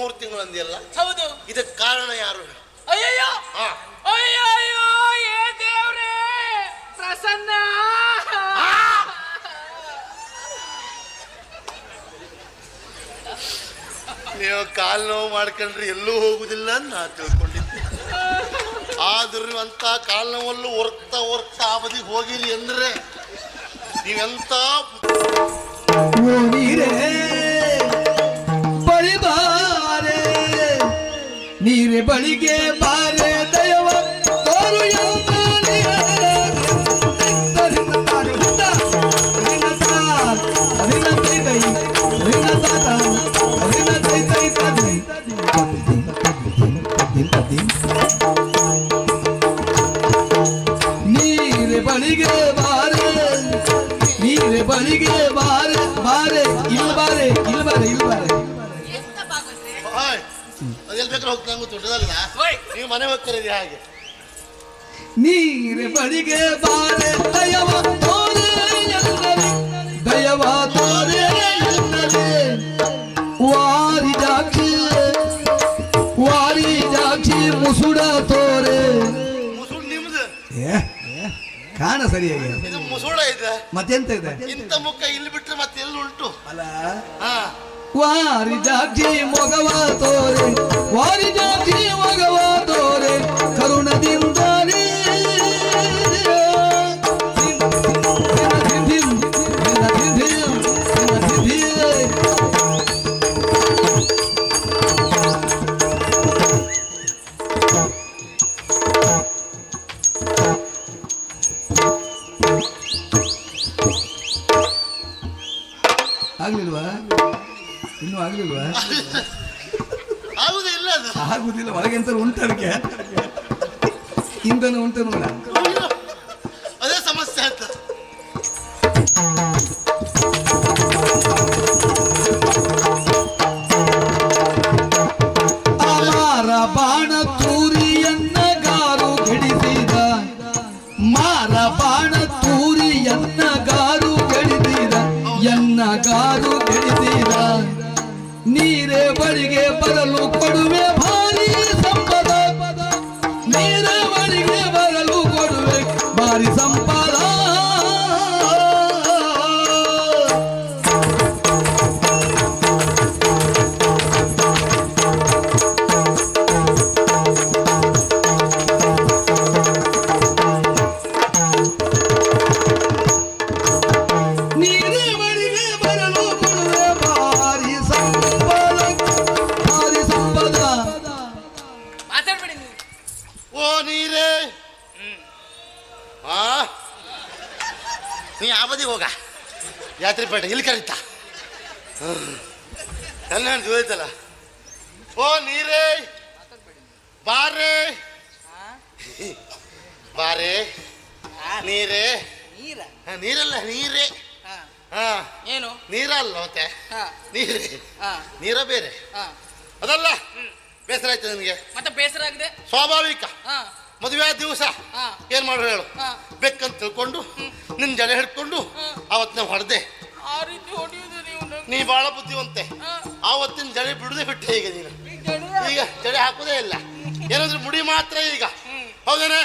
ಮೂರು ತಿಂಗಳು ಅಂದಿಯಲ್ಲ? ಹೌದು. ಇದಕ್ಕೆ ಕಾರಣ ಯಾರು? ಅಯ್ಯಯ್ಯೋ! ಹಾ. ಅಯ್ಯೋ ಅಯ್ಯೋ ಏ ದೇವ್ರೇ! ಪ್ರಸನ್ನ! ನೀವು ಕಾಲು ನೋವು ಮಾಡ್ಕೊಂಡ್ರೆ ಎಲ್ಲೂ ಹೋಗುದಿಲ್ಲ ಅಂತ ನಾ ತಿಳ್ಕೊಂಡಿದ್ದೆ. ಆದ್ರೂ ಅಂತ ಕಾಲು ನೋವಲ್ಲೂ ಒರ್ಕ್ತಾ ಒರ್ಕ್ತಾ ಆ ಬದಿಗೆ ಹೋಗಿರಿ ಅಂದ್ರೆ ನೀವೆಂತ ನೀರೇ ಬಳಿಗೆ ಬಾರೆ ದಯವ ತೋರು ನೀವು ಮನೆ ಹೋಗ್ತಿರೋದು ಹಾಗೆ? ನೀರೆ ಬಳಿಗೆ ಬಾರೆ ದಯವ ತೋರೆ ದಯವ ತೋರೆ ವಾರಿ ಜಾಕ್ಷಿ ವಾರಿ ಜಾಕ್ಷಿ ಮುಸುಡ ತೋರೆ. ಮುಸುಳು ನಿಮ್ದು? ಏ ಕಾಣ ಸರಿಯಾಗಿ. ಇದು ಮುಸುಳ ಇದೆ. ಮತ್ತೆಂತ ಇದೆ? ಇಂಥ ಮುಖ ಇಲ್ಲಿ ಬಿಟ್ರೆ ಮತ್ತೆ ಎಲ್ಲಿ ಉಂಟು? ಅಲ್ಲ ಹಾ. ವಾರಿ ಜಾಕ್ಷಿ ಮೊಗವ ತೋರೆ ವಾರಿ ಜಾಕ್ಷಿ ಮೊಗವ ತೋರೆ ಕರುಣದಿಂದಲೇ ಇಂಧನ ಉಂಟು ನೋಡ. ಅದೇ ಸಮಸ್ಯೆ ಆಯ್ತು ಮಾರ ಬಾಣ ತೂರಿಯನ್ನ ಗಾರು ಗೆಡಿಸಿದ ಮಾರ ಬಾಣ ತೂರಿಯನ್ನ ಗಾರು ಗೆಡಿಸಿದ ಎನ್ನ ಗಾರು ಗೆಡಿಸಿದ ನೀರೇ ಬಳಿಗೆ ಬರಲು ನೀ ಆ ಬದಿ ಹೋಗ. ಯಾತ್ರಿ ಪೇಟೆ ಇಲ್ಲಿ ಕರೀತಾ. ಎಲ್ಲ ಹೋಯ್ತಲ್ಲ. ಓ ನೀರೇ. ಬಾರೆ. ಬಾರೆ. ನೀರೇ. ನೀರಲ್ಲ ನೀರೇ. ಏನು? ನೀರಲ್ಲ ಮತ್ತೆ. ಹಾ. ನೀರೇ. ಹಾ. ನೀರ ಬೇರೆ. ಹಾ. ಅದಲ್ಲ. ಬೇಸರ ಆಯ್ತು ನನಗೆ ಮತ್ತೆ ಬೇಸರ ಆಗಿದೆ? ಸ್ವಾಭಾವಿಕ. ಹಾ. ಮದುವೆ ಆದ ದಿವಸ. ಏನ್ ಮಾಡ್ರು ಹೇಳು. ಬೆಕ್ಕಂತ ತಿಳ್ಕೊಂಡು ನಿನ್ ಜಡೆ ಹಿಡ್ಕೊಂಡು ಅವತ್ ನಾವು ಹೊಡೆದೆ. ಆ ರೀತಿ ಹೊಡೆಯುವುದು ನೀವು ನಂಗೆ. ನೀ ಬಾಳ ಬುದ್ಧಿವಂತೆ. ಆವತ್ತಿನ ಜಡೆ ಬಿಡದೆ ಬಿಟ್ಟೆ ಈಗ ನೀನು? ಈಗ ಜಡೆ ಹಾಕೋದೇ ಇಲ್ಲ. ಏನಾದ್ರೂ ಮುಡಿ ಮಾತ್ರ ಈಗ. ಹೌದೇನೆ.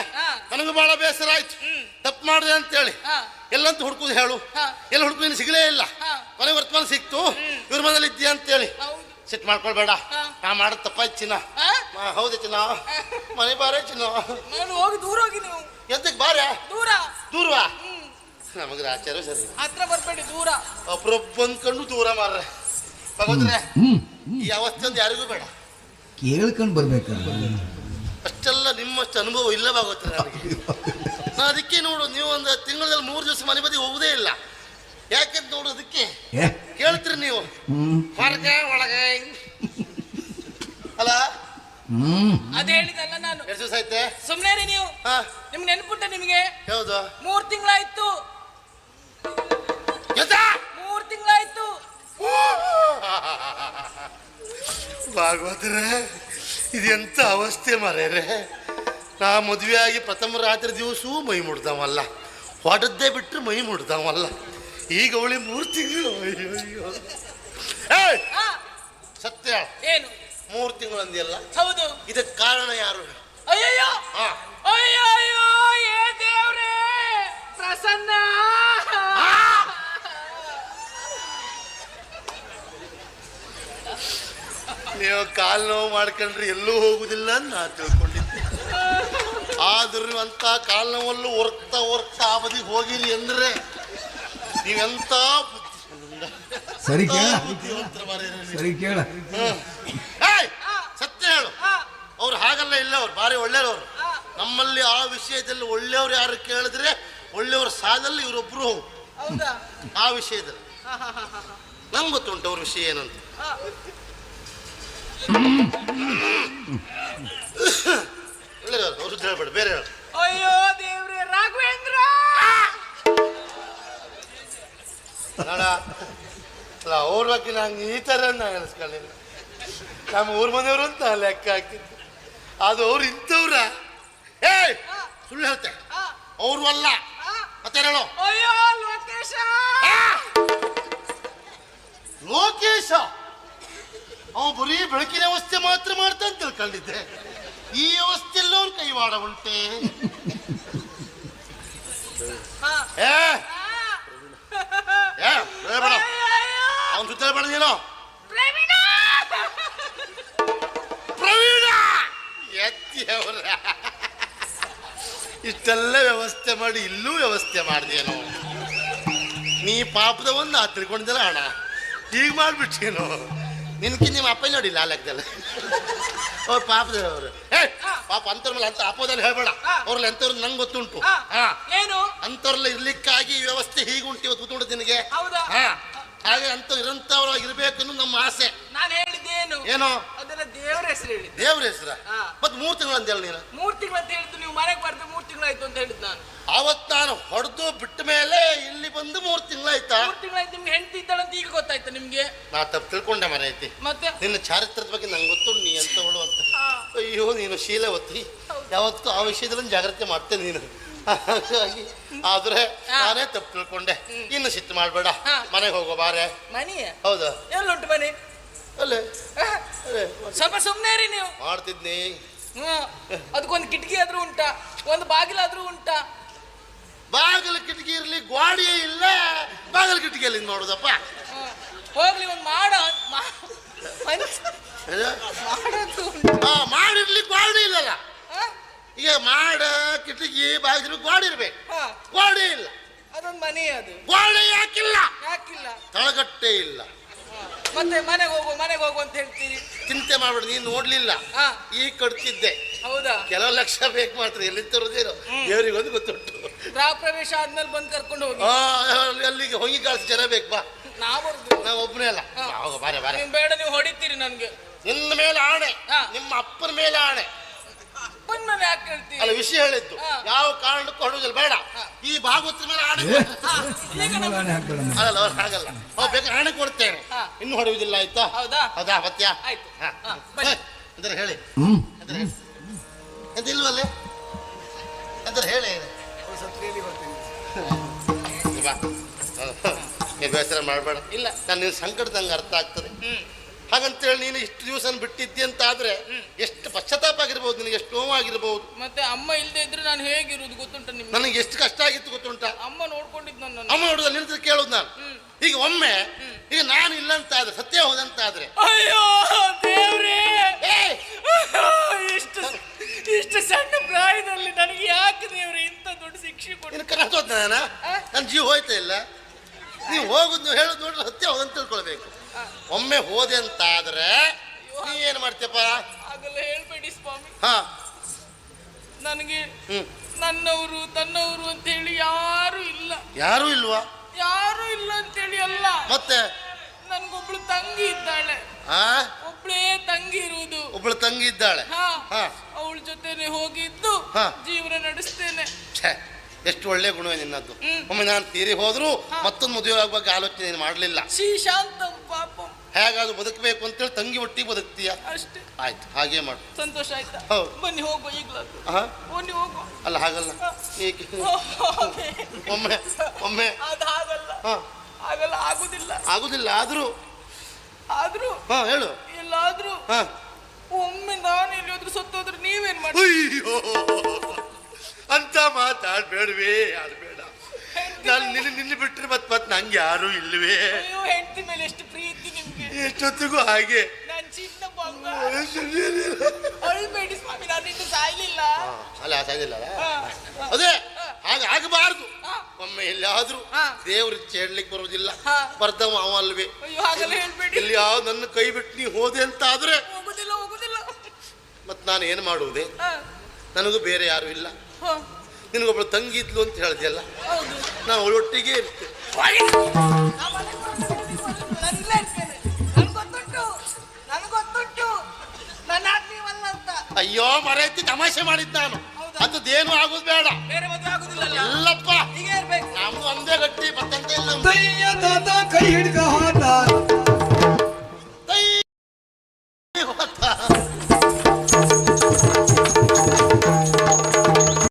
ನನಗೂ ಬಹಳ ಬೇಸರ ಆಯ್ತು. ತಪ್ಪು ಮಾಡಿದೆ ಅಂತೇಳಿ. ಹೇಳಿ ಎಲ್ಲಂತ ಹುಡ್ಕುದು ಹೇಳು. ಎಲ್ಲ ಹುಡುಕುದು ಸಿಗಲೇ ಇಲ್ಲ. ಕೊನೆ ಮನೆ ವರ್ತಮಾನ ಸಿಕ್ತು. ಇವ್ರ ಮನೇಲಿ ಇದ್ದೀಯ ಅಂತೇಳಿ. ಸಿಟ್ಟು ಮಾಡ್ಕೊಳ್ಬೇಡ. ನಾ ಮಾಡೋದು ತಪ್ಪಾಯ್ತು ಚಿನ್ನ. ಹಾ? ಹಾ, ಹೌದು ಚಿನ್ನ. ಮನೆ ಬಾರೇ ಚಿನ್ನ. ನಾನು ಹೋಗಿ ದೂರ ಹೋಗಿ ನೀವು. ಎಂತಕ್ಕೆ ಬಾರೆ? ದೂರ. ದೂರವಾ? ಹ್ಮ್. ನಮಗೆ ಆಚಾರ ಸರಿ ಹತ್ರ ಬರ್ಬೇಡಿ ದೂರ. ಅಪ್ರೊಬ್ಬ ಅಂದ್ಕೊಂಡು ದೂರ ಮಾರ್ರೆ. ಭಗವಂತನೇ ಹ್ಮ್ ಈ ಅವಸ್ಥೆ ಯಾರಿಗೂ ಬೇಡ. ಕೇಳ್ಕೊಂಡು ಬರ್ಬೇಕ? ಅಷ್ಟೆಲ್ಲ ನಿಮ್ಮಷ್ಟು ಅನುಭವ ಇಲ್ಲ ಭಾಗವತ್ರೆ ನನಗೆ ನಾ ಅದಕ್ಕೆ ನೋಡು ನೀವು ಒಂದು ತಿಂಗಳಲ್ಲಿ ಮೂರು ದಿವಸ ಮನೆ ಬದಿ ಹೋಗುದೇ ಇಲ್ಲ. ಯಾಕೆಂತ ನೋಡು ಅದಕ್ಕೆ. ಏ. ಕೇಳ್ತೀರಿ ನೀವು. ಹ್ಮ್. ಹೊರಗೆ ಒಳಗೆ. ಅಲ್ಲ ಹ್ಮ್. ಅದೇ ಹೇಳಿದಲ್ಲ ನಾನು. ಎಷ್ಟು ದಿವಸ ಐತೆ ಸುಮ್ನೆ ರೀ ನೀವು. ಹಾ. ನಿಮ್ಗೆ ನೆನ್ಪುಂಟ ನಿಮಗೆ? ಯಾವುದು? ಮೂರ್ ತಿಂಗಳಾಯ್ತು. ಎತ್ತ? ಮೂರ್ ತಿಂಗಳಾಯ್ತು. ಭಾಗವತರೇ ಇದೆಂತ ಅವಸ್ಥೆ ಮರೇರೆ. ನಾ ಮದುವೆಯಾಗಿ ಆಗಿ ಪ್ರಥಮ ರಾತ್ರಿ ದಿವಸವೂ ಮೈ ಮುಡ್ದವಲ್ಲ ಹೊಡೆದ್ದೇ ಬಿಟ್ಟರೆ ಮೈ ಮುಡ್ದವಲ್ಲ ಈಗ ಅವಳಿ ಮೂರು ತಿಂಗಳು. ಅಯ್ಯೋ ಅಯ್ಯೋ ಏಯ್! ಹಾ. ಸತ್ಯ. ಏನು? ಮೂರು ತಿಂಗಳು ಅಂದಿಯಲ್ಲ? ಹೌದು. ಇದಕ್ಕೆ ಕಾರಣ ಯಾರು? ಅಯ್ಯಯ್ಯೋ! ಹಾ ಅಯ್ಯಯ್ಯೋ ಏ ದೇವ್ರೇ! ಪ್ರಸನ್ನ! ನೀವು ಕಾಲ್ ನೋವು ಮಾಡ್ಕೊಂಡ್ರೆ ಎಲ್ಲೂ ಹೋಗುದಿಲ್ಲ ಅಂತ ನಾ ತಿಳ್ಕೊಂಡಿದ್ದೆ. ಆದ್ರೂ ಅಂತ ಕಾಲ್ ನೋವಲ್ಲೂ ಒರ್ಕ್ತಾ ಒರ್ಕ್ತಾ ಆ ಬದಿಗೆ ಹೋಗಿರಿ ಅಂದ್ರೆ ನೀವೆಂತ ಬುದ್ಧಿ- ಸರಿ ಕೇಳ. ಎಂತ ಬುದ್ಧಿವಂತರ ಮಾರ್ರೆ ನೀವು. ಸರಿ ಕೇಳ. ಹ್ಮ್. ಅವ್ರು ಹಾಗಲ್ಲ ಇಲ್ಲ ಅವ್ರು ಭಾರಿ ಒಳ್ಳೆಯವರು. ನಮ್ಮಲ್ಲಿ ಆ ವಿಷಯದಲ್ಲಿ ಒಳ್ಳೆಯವ್ರು ಯಾರು ಕೇಳಿದ್ರೆ ಒಳ್ಳೆಯವ್ರ ಸಾಲಲ್ಲಿ ಇವರೊಬ್ರು ಹೌದಾ? ಆ ವಿಷಯದಲ್ಲಿ. ನಂಗೆ ಗೊತ್ತುಂಟು ಅವ್ರ ವಿಷಯ ಏನಂತ. ಹೇಳ್ಬೇಡ ಬೇರೆ ಹೇಳು. ಅಯ್ಯೋ ದೇವ್ರೇ ರಾಘವೇಂದ್ರ! ನೋಡ ಅಲ್ಲ ಅವ್ರ ಬಗ್ಗೆ ನಂಗೆ ಈ ಥರ ನಾನು ನಮ್ಮ ಊರ್ ಮನೆಯವರು ಅಂತ ಲೆಕ್ಕ ಹಾಕಿದ್ದು. ಅದು ಅವ್ರು ಇಂಥವ್ರ. ಏಯ್ ಸುಳ್ಳು ಹೇಳ್ತೆ. ಅವ್ರು ಅಲ್ಲ. ಮತ್ತೆ ಹೇಳು? ಅಯ್ಯೋ ಲೋಕೇಶ! ಲೋಕೇಶ! ಅವ ಬರೀ ಬೆಳಕಿನ ವ್ಯವಸ್ಥೆ ಮಾತ್ರ ಮಾಡ್ತಾ ಅಂತ ತಿಳ್ಕೊಂಡಿದ್ದೆ. ಈ ವ್ಯವಸ್ಥೆಯಲ್ಲೂ ಅವ್ನ ಕೈವಾಡ ಉಂಟೆ. ಏ. ಏ ಬೇಡ. ಅವನ ಜೊತೆ ಹೇಳ್ಬೇಡ ನೀನು ಅವರ ಇಷ್ಟೆಲ್ಲ ವ್ಯವಸ್ಥೆ ಮಾಡಿ ಇಲ್ಲೂ ವ್ಯವಸ್ಥೆ ಮಾಡಿದೇನು ನೀ ಪಾಪದ ಒಂದು ಆ ತಿಳ್ಕೊಂಡಿದ್ದಲ್ಲ ಅಣ್ಣ? ಈಗ ಮಾಡ್ಬಿಟ್ಟೇನು ನಿನ್ಕಿ ನಿಮ್ಮ ಅಪ್ಪ ನೋಡಿಲ್ಲ ಆ ಲೆಕ್ಕದಲ್ಲಿ? ಅವ್ರು ಪಾಪದವರು ಏ ಪಾಪ ಅಂಥವ್ರ ಮೇಲೆ ಅಂತ ಅಪ್ಪದಲ್ಲಿ ಹೇಳ್ಬೇಡ. ಅವ್ರಲ್ಲಿ ಎಂಥವ್ರು ನಂಗೆ ಗೊತ್ತುಂಟು. ಹಾ. ಏನು? ಅಂಥವ್ರಲ್ಲ ಇರ್ಲಿಕ್ಕಾಗಿ ವ್ಯವಸ್ಥೆ ವ್ಯವಸ್ಥೆ ಹೀಗುಂಟು ಇವತ್ತು ಗೊತ್ತುಂಟು ನಿನಗೆ? ಹೌದಾ? ಹಾ. ಹಾಗೆ ಅಂತ ಇರಂತವ್ರಾಗಿರ್ಬೇಕು ನಮ್ಮ ಆಸೆ. ನಾನು ಹೇಳಿದ್ದೇನು? ಏನೋ? ದೇವರ ಹೆಸರು ಹೇಳಿ. ದೇವ್ರ ಹೆಸರ? ಮತ್ತೆ ಮತ್ ಮೂರ್ ತಿಂಗಳು ಅಂತೇಳಿ ನೀನು? ಮೂರ್ ತಿಂಗಳು ಅಂತ ಹೇಳಿದ್ದು ನೀವು ಮನೆಗೆ ಬರ್ದು ಮೂರ್ ತಿಂಗಳಾಯ್ತು ಅಂತ ಹೇಳಿದ್ ನಾನು. ಅವತ್ ನಾನು ಹೊಡೆದು ಬಿಟ್ಟ ಮೇಲೆ ಇಲ್ಲಿ ಬಂದು ಮೂರ್ ತಿಂಗಳಾಯ್ತಾ ಮೂರ್ ತಿಂಗಳಾಯ್ತು ನಿಮ್ಗೆ ಹೆಂಡತಿ ಇದ್ದಾಳಂತ ಈಗ ಗೊತ್ತಾಯ್ತು ನಿಮ್ಗೆ? ನಾ ತಪ್ಪು ತಿಳ್ಕೊಂಡೆ ಮನೆ ಐತಿ. ಮತ್ತೆ? ನಿನ್ನ ಚಾರಿತ್ರದ ಬಗ್ಗೆ ನಂಗೆ ಗೊತ್ತು ನೀ ಅಂತ. ಹಾ. ಅಯ್ಯೋ ನೀನು ಶೀಲವತಿ ಯಾವತ್ತು ಆ ವಿಷಯದಲ್ಲಿ ಜಾಗ್ರತೆ ಮಾಡ್ತೇನೆ ನೀನು. ಹಾಗಾಗಿ ಆದ್ರೆ ಹಾ. ನಾನೇ ತಪ್ಪು ತಿಳ್ಕೊಂಡೆ. ಇನ್ನು ಸಿಟ್ಟು ಮಾಡಬೇಡ. ಹಾ. ಮನೆಗೆ ಹೋಗೋ ಬಾರೆ. ಮನೆಯ? ಹೌದು. ಎಲ್ಲುಂಟು ಮನೆ? ಅಲ್ಲೇ. ಸ್ವಲ್ಪ ಸುಮ್ಮನೆ ರೀ ನೀವು. ಮಾಡ್ತಿದ್ನಿ. ಹ್ಮ್. ಅದಕ್ಕೊಂದು ಕಿಟಕಿ ಆದ್ರೂ ಉಂಟ ಒಂದು ಬಾಗಿಲಾದ್ರೂ ಉಂಟ. ಬಾಗಿಲು ಕಿಟಕಿ ಇರಲಿ ಗ್ವಾಡಿಯೇ ಇಲ್ಲ. ಬಾಗಿಲು ಕಿಟಕಿಯಲ್ಲಿ ನೋಡುದಪ್ಪ. ಹೋಗ್ಲಿ ಒಂದು ಮಾಡ. ಮಾಡಿರ್ಲಿ ಗ್ವಾಡಿ ಇಲ್ಲಲ್ಲ? ಈಗ ಮಾಡ ಕಿಟಕಿ ಬಾಗಿಲು ಗ್ವಾಡಿ ಇರ್ಬೇಕು. ಗ್ವಾಡಿ ಇಲ್ಲ. ಅದೊಂದು ಮನೆ ಅದು. ಗ್ವಾಡಿ ಯಾಕಿಲ್ಲ. ಯಾಕಿಲ್ಲ. ತಳಗಟ್ಟೆ ಇಲ್ಲ. ಮತ್ತೆ ಮನೆಗೆ ಹೋಗು ಮನೆಗೆ ಹೋಗು ಅಂತ ಹೇಳ್ತೀರಿ? ಚಿಂತೆ ಮಾಡ್ಬೇಡ ನೀನು ನೋಡ್ಲಿಲ್ಲ. ಹಾ. ಈಗ ಕಟ್ತಿದ್ದೆ. ಹೌದಾ? ಕೆಲವು ಲಕ್ಷ ಬೇಕು ಮಾತ್ರ ಎಲ್ಲಿ ತರೋದೇನೋ ದೇವರಿಗೆ ಒಂದು ಗೊತ್ತುಂಟು. ಗೃಹ ಪ್ರವೇಶ ಆದ್ಮೇಲೆ ಬಂದು ಕರ್ಕೊಂಡು ಹೋಗಿ. ಆ, ಅಲ್ಲಿ- ಅಲ್ಲಿಗೆ ಹೊಂಗಿ ಕಾಳಿಸಿ ಜನ ಬೇಕು ಬಾ. ನಾವು ಒಬ್ಬನೇ ಅಲ್ಲ. ಹಾ. ಬಾರೆ ಬಾರೆ. ನೀವು ಬೇಡ ನೀವು ಹೊಡಿತೀರಿ ನನ್ಗೆ. ನಿನ್ನ ಮೇಲೆ ಆಣೆ. ಹಾ. ನಿಮ್ಮ ಅಪ್ಪನ ಮೇಲೆ ಆಣೆ. ನಾನು ಯಾಕೆ ಹೇಳ್ತೀರಿ? ಅಲ್ಲ ವಿಷಯ ಹೇಳಿದ್ದು. ಹಾ. ಯಾವ ಕಾರಣಕ್ಕೂ ಹೊಡೋದಿಲ್ಲ ಬೇಡ. ಈ ಭಾಗವತರ ಮೇಲೆ ಆಣೆ ಈಗ. ಅಲ್ಲ ಅವ್ರು ಹಾಗಲ್ಲ. ಅವ್ರು ಬೇಕಾದ್ರೆ ಆಣೆ ಕೊಡ್ತೇನೆ. ಹಾ. ಇನ್ನು ಹೊಡೆಯುವುದಿಲ್ಲ ಆಯ್ತಾ? ಹೌದಾ? ಹೌದಾ ಮತ್ಯಾ ಆಯ್ತು. ಹಾ. ಹಾ, ಬನ್ನಿ. ಅಂದ್ರೆ ಹೇಳಿ. ಅಂತ ಅಂದ್ರೆ ಹೇಳಿ ಇಲ್ವಲ್ಲೇ ಅಂದ್ರೆ ಹೇಳಿ ಬಾ. ನೀ ಬೇಸರ ಮಾಡಬೇಡ. ಇಲ್ಲ. ನಾನು ನಿನ್ನ ಸಂಕಟದಂಗೆ ಅರ್ಥ ಆಗ್ತದೆ. ಹ್ಮ್. ಹಾಗಂತೇಳಿ ನೀನು ಇಷ್ಟು ದಿವಸ ಬಿಟ್ಟಿದ್ದಿ ಅಂತ ಆದ್ರೆ ಎಷ್ಟು ಪಶ್ಚಾತ್ತಾಪ ಆಗಿರ್ಬೋದು ನಿನಗೆ ಎಷ್ಟು ನೋವಾಗಿರ್ಬೋದು ಮತ್ತೆ ಅಮ್ಮ ಇಲ್ಲದೆ ಇದ್ರೆ ನಾನು ಹೇಗಿರುವುದು ಗೊತ್ತುಂಟ ನಿಮ್ಗೆ? ನನಗೆ ಎಷ್ಟು ಕಷ್ಟ ಆಗಿತ್ತು ಗೊತ್ತುಂಟ? ಅಮ್ಮ ನೋಡ್ಕೊಂಡಿದ್ದು ನನ್ನ ಅಮ್ಮ ನೋಡುದ ನಿಂತು ಕೇಳೋದು ನಾನು. ಈಗ ಒಮ್ಮೆ ಈಗ ನಾನು ಇಲ್ಲ ಅಂತ ಆದ್ರೆ ಸತ್ಯ ಹೋದಂತ ಆದ್ರೆ ಅಯ್ಯೋ ದೇವ್ರೇ! ಇಷ್ಟು ಇಷ್ಟು ಸಣ್ಣ ಪ್ರಾಯದಲ್ಲಿ ನನಗೆ ಯಾಕೆ ದೇವ್ರೆ ಇಂಥ ದೊಡ್ಡ ಶಿಕ್ಷೆ ಕೊಡಿ ನಿನ್ನ ನಾನು? ನನ್ನ ಜೀವ ಹೋಯ್ತಾ ಇಲ್ಲ. ನೀವು ಹೋಗುದು ಹೇಳೋದು ನೋಡಿದ್ರೆ ಸತ್ಯ ಹೋದಂತ ತಿಳ್ಕೊಳ್ಬೇಕು. ಒಮ್ಮೆ ಹೋದೆ ಅಂತ ಆದ್ರೆ ನೀ ಏನು ಮಾಡ್ತೀಯಪ್ಪ? ಹಾಗೆಲ್ಲ ಹೇಳ್ಬೇಡಿ ಸ್ವಾಮಿ. ಹ. ನನಗೆ ಹ್ಮ್. ನನ್ನವರು ತನ್ನವರು ಅಂತ ಹೇಳಿ ಯಾರು ಇಲ್ಲ. ಯಾರು ಇಲ್ವಾ? ಯಾರು ಇಲ್ಲ ಅಂತೇಳಿ ಅಲ್ಲ. ಮತ್ತೆ? ನನ್ಗೊಬ್ಳು ತಂಗಿ ಇದ್ದಾಳೆ. ಆ? ಒಬ್ಳೇ ತಂಗಿ ಇರುವುದು. ಒಬ್ಳು ತಂಗಿ ಇದ್ದಾಳೆ. ಹಾ. ಹಾ. ಅವಳ ಜೊತೆನೆ ಹೋಗಿದ್ದು ಹಾ. ಜೀವನ ನಡೆಸ್ತೇನೆ. ಛೇ ಎಷ್ಟು ಒಳ್ಳೆ ಗುಣವೇ ನಿನ್ನದ್ದು. ಹ್ಮ್. ಒಮ್ಮೆ ನಾನು ತೀರಿ ಹೋದ್ರು ಮತ್ತೊಂದು ಮದುವೆ ಆಗುವಾಗ ಬಗ್ಗೆ ಆಲೋಚನೆ ನೀನು ಮಾಡಲಿಲ್ಲ. ಶ್ರೀ ಶಾಂತಂ ಪಾಪಂ ಹೇಗಾದ್ರು ಬದುಕಬೇಕು ಅಂತೇಳಿ ತಂಗಿ ಒಟ್ಟಿ ಬದುಕ್ತೀಯ? ಅಷ್ಟೇ. ಆಯ್ತು ಹಾಗೆ ಮಾಡು. ಸಂತೋಷ ಆಯ್ತಾ? ಹೌದು. ಬನ್ನಿ ಹೋಗುವ ಈಗಲೂ ಹಾ? ಬನ್ನಿ ಹೋಗುವ. ಅಲ್ಲ ಹಾಗಲ್ಲ. ಏಕೆ? ಹೋಗಿ. ಒಮ್ಮೆ ಒಮ್ಮೆ. ಅದು ಹಾಗಲ್ಲ. ಹಾ. ಹಾಗಲ್ಲ ಆಗುದಿಲ್ಲ. ಆಗುದಿಲ್ಲ ಆದ್ರೂ. ಆದ್ರೂ ಹಾ ಹೇಳು. ಎಲ್ಲಾದ್ರೂ ಹಾ. ಸತ್ತೋದ್ರೆ ನೀವೇನ್ ಮಾಡಿ ಅಯ್ಯೋ. ಅಂತ ಮಾತಾಡ್ಬೇಡ್ವೇ ಬೇಡ. ನಾನು ನಿನ್ನ ನಿನ್ನ ಬಿಟ್ರೆ ಮತ್ತೆ ಮತ್ತೆ ನಂಗೆ ಯಾರು ಇಲ್ವೇ? ಅಯ್ಯೋ ಹೆಂಡತಿ ಮೇಲೆ ಎಷ್ಟು ಎಷ್ಟೊತ್ತಿಗೂ ಹಾಗೆ. ನನ್ನ ಚಿನ್ನ ಅಳ್ಬೇಡಿ ಸ್ವಾಮಿ ನಾನು ಇನ್ನು ಸಾಯ್ಲಿಲ್ಲ. ಅಲ್ಲ ಅದೇ ಹಾಗ ಆಗಬಾರದು. ಒಮ್ಮೆ ಎಲ್ಲಾದ್ರೂ. ದೇವ್ರ ಹೇಳಲಿಕ್ಕೆ ಬರೋದಿಲ್ಲ ಹಾ. ಅವಲ್ವೇ ಅವ ಅಲ್ವೇ. ಅಯ್ಯೋ ಹಾಗೆಲ್ಲ ಹೇಳ್ಬೇಡಿ. ಇಲ್ಲಿ ಯಾವ ನನ್ನ ಕೈ ಬಿಟ್ಟು ನೀ ಹೋದೆ ಅಂತ ಆದ್ರೆ ಹೋಗುದಿಲ್ಲ ಹೋಗುದಿಲ್ಲ. ಮತ್ ನಾನು ಏನು ಮಾಡುವುದೇ? ನನಗೂ ಬೇರೆ ಯಾರು ಇಲ್ಲ. ನಿನಗೊಬ್ಳು ತಂಗಿ ಇದ್ಲು ಅಂತ ಹೇಳ್ದೆಲ್ಲ ಹೌದು. ನಾವು ಅವಳೊಟ್ಟಿಗೆ ಇರ್ತೇವೆ ಅಯ್ಯೋ ಮರೆತಿ ತಮಾಷೆ ಮಾಡಿದ್ ನಾನು. ಅದೇನು ಆಗುದು ಬೇಡ. ಇರ್ಬೇಕು. ನಮ್ದು ಒಂದೇ ಗಟ್ಟಿ ಮತ್ತೆ ಇಲ್ಲ. ಕೈ ಹಿಡ್ಕ